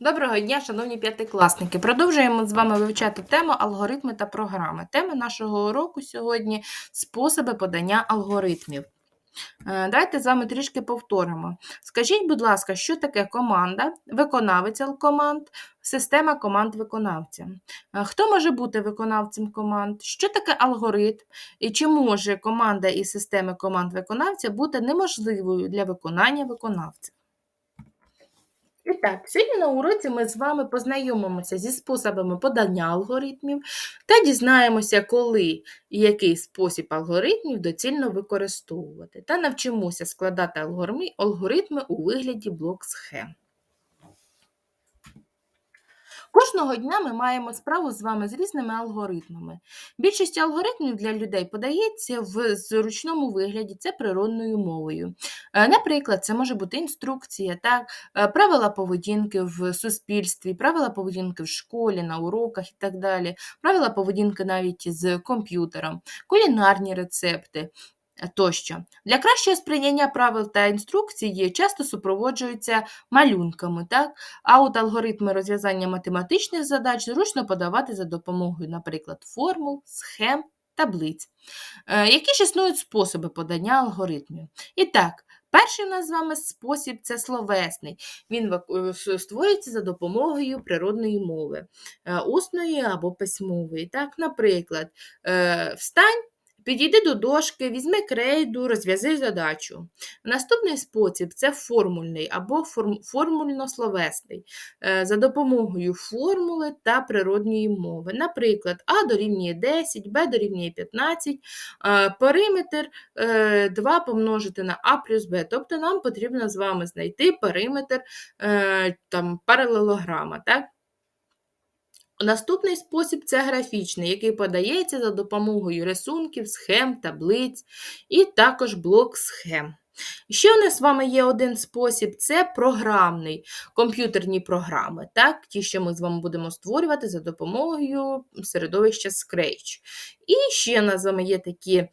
Доброго дня, шановні п'ятикласники. Продовжуємо з вами вивчати тему алгоритми та програми. Тема нашого уроку сьогодні способи подання алгоритмів. Е, Давайте з вами трішки повторимо. Скажіть, будь ласка, що таке команда, виконавець команд, система команд виконавця? Е, Хто може бути виконавцем команд? Що таке алгоритм? І чи може команда і системи команд виконавця бути неможливою для виконання виконавця? І так, сьогодні на уроці ми з вами познайомимося зі способами подання алгоритмів та дізнаємося, коли і який спосіб алгоритмів доцільно використовувати, та навчимося складати алгоритми, у вигляді блок-схем. Кожного дня ми маємо справу з вами з різними алгоритмами. Більшість алгоритмів для людей подається в зручному вигляді, це природною мовою. Е, Наприклад, це може бути інструкція, так, е, правила поведінки в суспільстві, правила поведінки в школі, на уроках і так далі, правила поведінки навіть з комп'ютером, кулінарні рецепти. Тощо. Для кращого сприйняття правил та інструкцій часто супроводжуються малюнками, так? а от алгоритми розв'язання математичних задач зручно подавати за допомогою, наприклад, формул, схем, таблиць. Е, Які ж існують способи подання алгоритмів? І так, перший у нас з вами спосіб це словесний. Він е, створюється за допомогою природної мови, е, усної або письмової. Так, наприклад, встань. Підійди до дошки, візьми крейду, розв'язи задачу. Наступний спосіб це формульний або формульно-словесний е, за допомогою формули та природньої мови. Наприклад, А дорівнює 10, Б дорівнює 15, е, периметр е, 2 помножити на А плюс Б. Тобто нам потрібно з вами знайти периметр е, там, паралелограма. Так? Наступний спосіб це графічний, який подається за допомогою рисунків, схем, таблиць і також блок схем. Ще у нас з вами є один спосіб це програмний, комп'ютерні програми, так? ті, що ми з вами будемо створювати за допомогою середовища Scratch. І ще у нас з вами є такі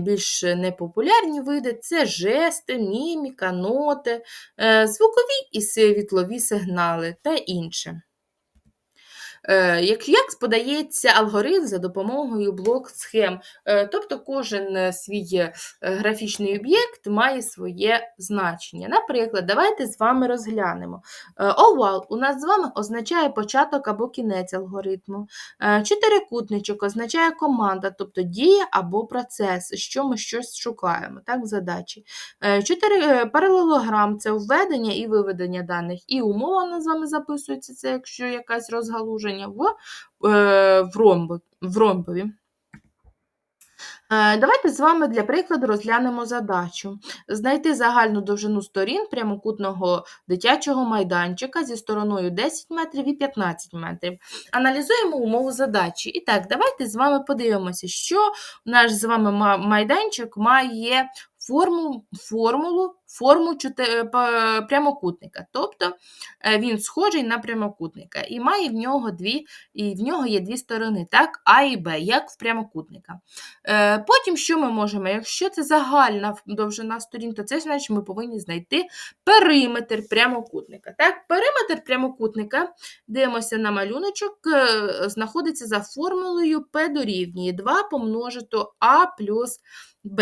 більш непопулярні види це жести, міміка, ноти, е, звукові і світлові сигнали та інше. Е, Як, подається алгоритм за допомогою блок-схем? Е, Тобто кожен е, свій графічний об'єкт має своє значення. Наприклад, давайте з вами розглянемо. Овал у нас з вами означає початок або кінець алгоритму. Чотирикутничок означає команда, тобто дія або процес, що ми щось шукаємо так, задачі. Чотири паралелограм це введення і виведення даних, і умова у нас з вами записується, це якщо якась розгалуження в, е, в, ромбо, в ромбові. Е, Давайте з вами для прикладу розглянемо задачу. Знайти загальну довжину сторін прямокутного дитячого майданчика зі стороною 10 метрів і 15 метрів. Аналізуємо умову задачі. І так, давайте з вами подивимося, що наш з вами майданчик має форму, формулу, форму прямокутника. Тобто е, він схожий на прямокутника і має в нього дві, і в нього є дві сторони, так, А і Б, як в прямокутника. Е, Потім що ми можемо? Якщо це загальна довжина сторін, то це значить ми повинні знайти периметр прямокутника. Так, периметр прямокутника, дивимося на малюночок, е, знаходиться за формулою P дорівнює 2 помножити А плюс Б.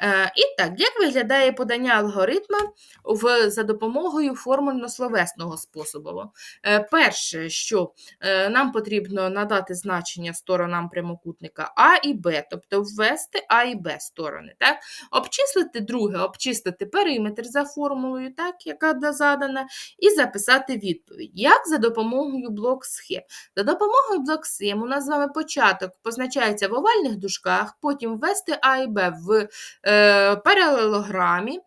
Е, І так, як виглядає подання алгоритма в, за допомогою формульно-словесного способу? Е, Перше, що е, нам потрібно надати значення сторонам прямокутника А і Б, тобто ввести А і Б сторони. Так? Обчислити друге, обчислити периметр за формулою, так, яка задана, і записати відповідь. Як за допомогою блок схем? За допомогою блок схем у нас з вами початок позначається в овальних дужках, потім ввести А і Б в е, паралелограмі,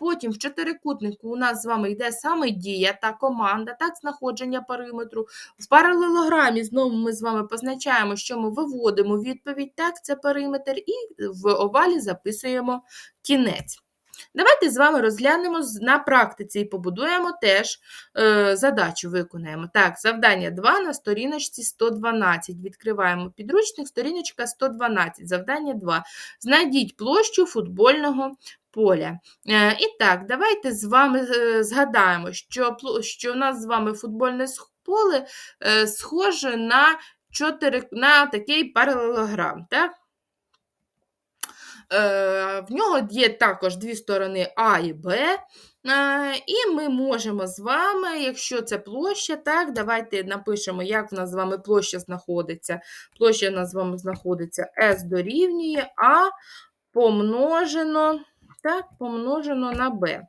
потім в чотирикутнику у нас з вами йде саме дія та команда, так, знаходження периметру. В паралелограмі знову ми з вами позначаємо, що ми виводимо відповідь, так, це периметр, і в овалі записуємо кінець. Давайте з вами розглянемо на практиці і побудуємо теж е, задачу, виконаємо. Так, завдання 2 на сторіночці 112. Відкриваємо підручник, сторіночка 112, завдання 2. Знайдіть площу футбольного поля. Е, І так, давайте з вами е, згадаємо, що, що у нас з вами футбольне поле е, схоже на, чотири, на такий паралелограм. Так? В нього є також дві сторони А і Б. І ми можемо з вами, якщо це площа, так, давайте напишемо, як в нас з вами площа знаходиться. Площа в нас з вами знаходиться S дорівнює А помножено, так, помножено на Б.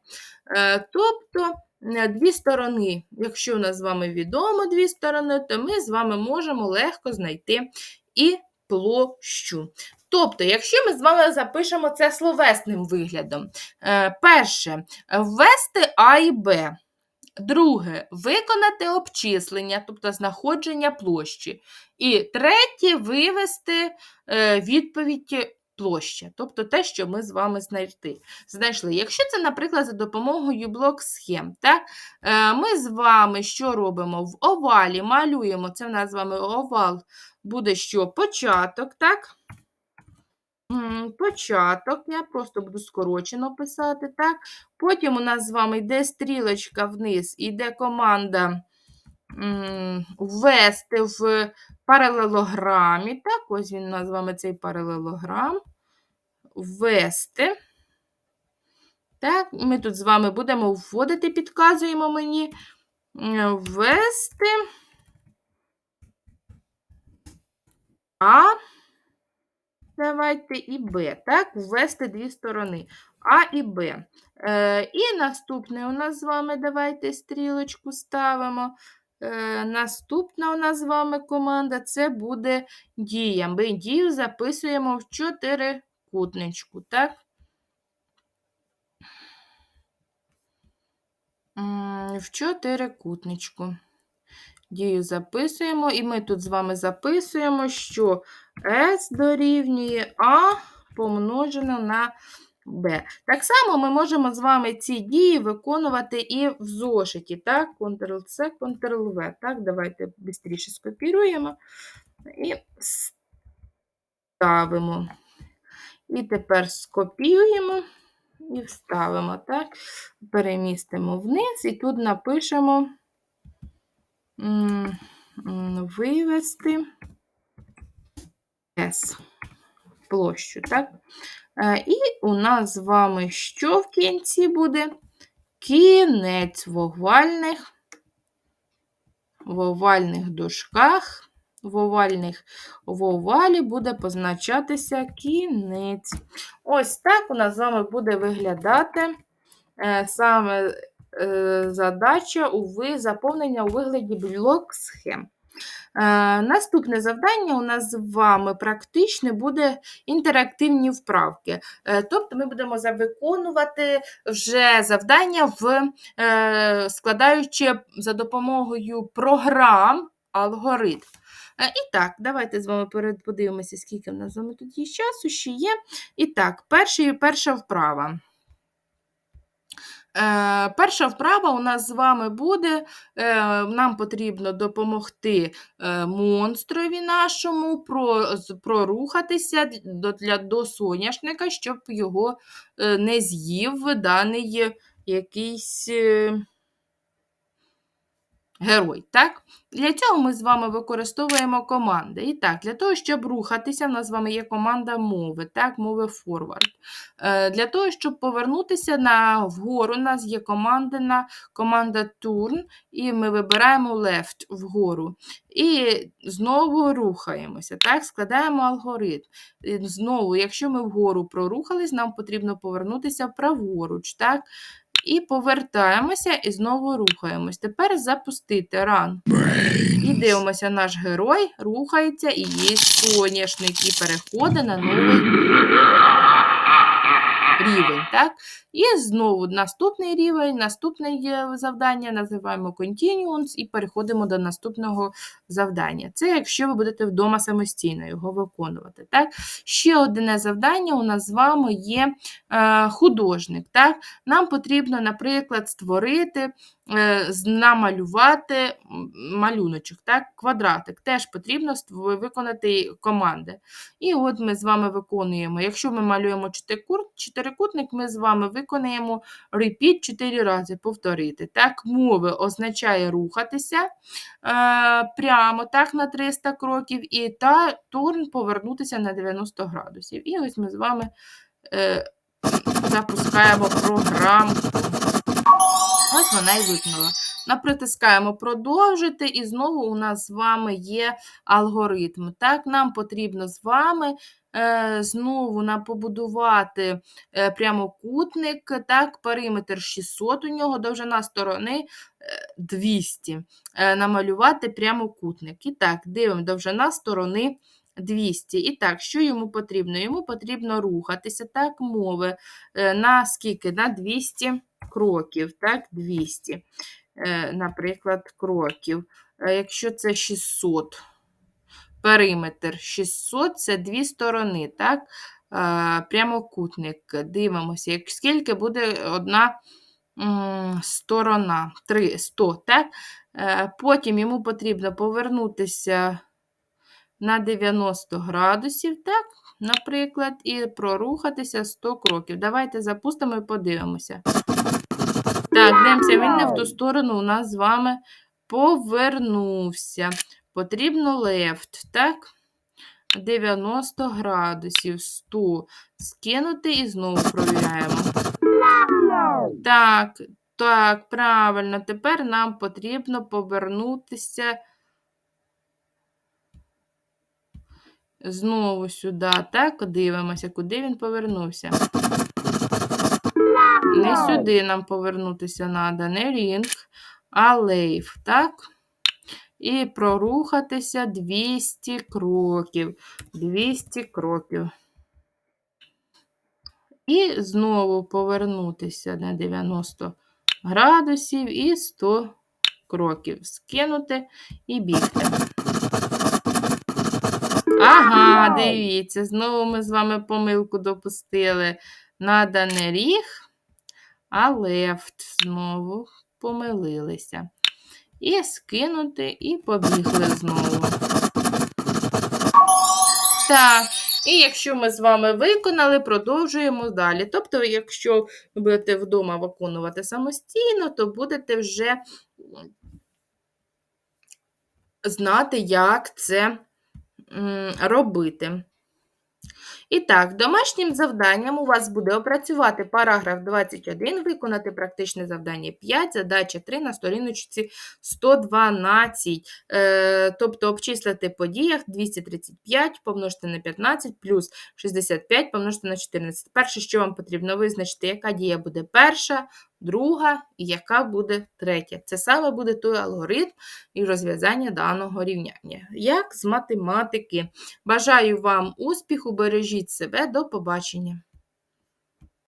Е, Тобто е, дві сторони, якщо у нас з вами відомо дві сторони, то ми з вами можемо легко знайти і площу. Тобто, якщо ми з вами запишемо це словесним виглядом, е, перше ввести А і Б. Друге виконати обчислення, тобто знаходження площі. І третє вивести відповідь площа, тобто те, що ми з вами знайти, знайшли. Якщо це, наприклад, за допомогою блок-схем, так, е, ми з вами що робимо? В овалі малюємо, це в нас з вами овал буде що? Початок, так? Початок, я просто буду скорочено писати, так? Потім у нас з вами йде стрілочка вниз, іде команда ввести в паралелограмі. Так, ось він нас цей паралелограм. Ввести. Так, ми тут з вами будемо вводити, підказуємо мені. Ввести. А. Давайте і Б. Так, ввести дві сторони. А і Б. Е, і наступне у нас з вами давайте стрілочку ставимо. Е, наступна у нас з вами команда це буде дія. Ми дію записуємо в чотирикутничку. Так? В чотирикутничку. Дію записуємо, і ми тут з вами записуємо, що S дорівнює А помножено на B. Так само ми можемо з вами ці дії виконувати і в зошиті. Так, Ctrl-C, Ctrl-V. Так, давайте швидше скопіруємо і ставимо. І тепер скопіюємо і вставимо. Так, перемістимо вниз, і тут напишемо вивести S площу. Так? Е, І у нас з вами що в кінці буде? Кінець в овальних, в овальних дужках, в овальних, в овалі буде позначатися кінець. Ось так у нас з вами буде виглядати е, саме е, задача у заповнення у вигляді блок схем. Е, Наступне завдання у нас з вами практичне буде інтерактивні вправки. Е, Тобто ми будемо виконувати вже завдання, в, е, складаючи за допомогою програм алгоритм. І так, давайте з вами подивимося, скільки в нас з вами тут є часу, ще є. І так, перший, перша вправа. Е, перша вправа у нас з вами буде. Е, нам потрібно допомогти е, монстрові нашому прорухатися до, для, до соняшника, щоб його не з'їв даний якийсь герой. Так? Для цього ми з вами використовуємо команди. І так, для того, щоб рухатися, в нас з вами є команда мови, так, мови forward. Е, Для того, щоб повернутися на вгору, у нас є команда, на, команда turn, і ми вибираємо left вгору. І знову рухаємося, так, складаємо алгоритм. І Знову, якщо ми вгору прорухались, нам потрібно повернутися праворуч. так. І повертаємося і знову рухаємось. Тепер запустити ран. І дивимося, наш герой рухається і є соняшник, і переходить на новий рівень. Так? І знову наступний рівень, наступне завдання називаємо Continuance і переходимо до наступного завдання. Це якщо ви будете вдома самостійно його виконувати. Так? Ще одне завдання у нас з вами є е, художник. Так? Нам потрібно, наприклад, створити, е, намалювати малюночок, так? квадратик. Теж потрібно виконати команди. І от ми з вами виконуємо. Якщо ми малюємо чотирикур- чотирикутник, ми з вами виконаємо repeat 4 рази, повторити. Так, мови означає рухатися е, прямо так на 300 кроків, і та турн повернутися на 90 градусів. І ось ми з вами е, запускаємо програмку. Ось вона і виконала. Напритискаємо продовжити, і знову у нас з вами є алгоритм. Так, нам потрібно з вами е, знову нам побудувати е, прямокутник, так, периметр 600 у нього, довжина сторони е, 200. Е, намалювати прямокутник. І так, дивимо, довжина сторони 200. І так, що йому потрібно? Йому потрібно рухатися, так, мови на скільки? На 200 кроків, так, 200, е, наприклад, кроків. Е, Якщо це 600, периметр 600 це дві сторони, так? Е, Прямокутник. Дивимося, як, скільки буде одна сторона. 3, 100, так? Е, Потім йому потрібно повернутися на 90 градусів, так? Наприклад, і прорухатися 100 кроків. Давайте запустимо і подивимося. Так, дивимося, він не в ту сторону у нас з вами повернувся. Потрібно left, так? 90 градусів, 100. Скинути і знову провіряємо. Так, так, правильно. Тепер нам потрібно повернутися знову сюди. Так, дивимося, куди він повернувся. Не сюди нам повернутися треба, не рінг, а лейф, так? І прорухатися 200 кроків. 200 кроків. І знову повернутися на 90 градусів і 100 кроків. Скинути і бігти. Ага, дивіться, знову ми з вами помилку допустили. Надо не ріг, а. Знову помилилися. І скинути, і побігли знову. Так, і якщо ми з вами виконали, продовжуємо далі. Тобто, якщо ви будете вдома виконувати самостійно, то будете вже знати, як це робити. І так, домашнім завданням у вас буде опрацювати параграф 21, виконати практичне завдання 5, задача 3 на сторіночці 112. Е, тобто обчислити по діях 235 помножити на 15 плюс 65 помножити на 14. Перше, що вам потрібно визначити, яка дія буде перша, друга і яка буде третя. Це саме буде той алгоритм і розв'язання даного рівняння. Як з математики. Бажаю вам успіху, бережіть себе, до побачення.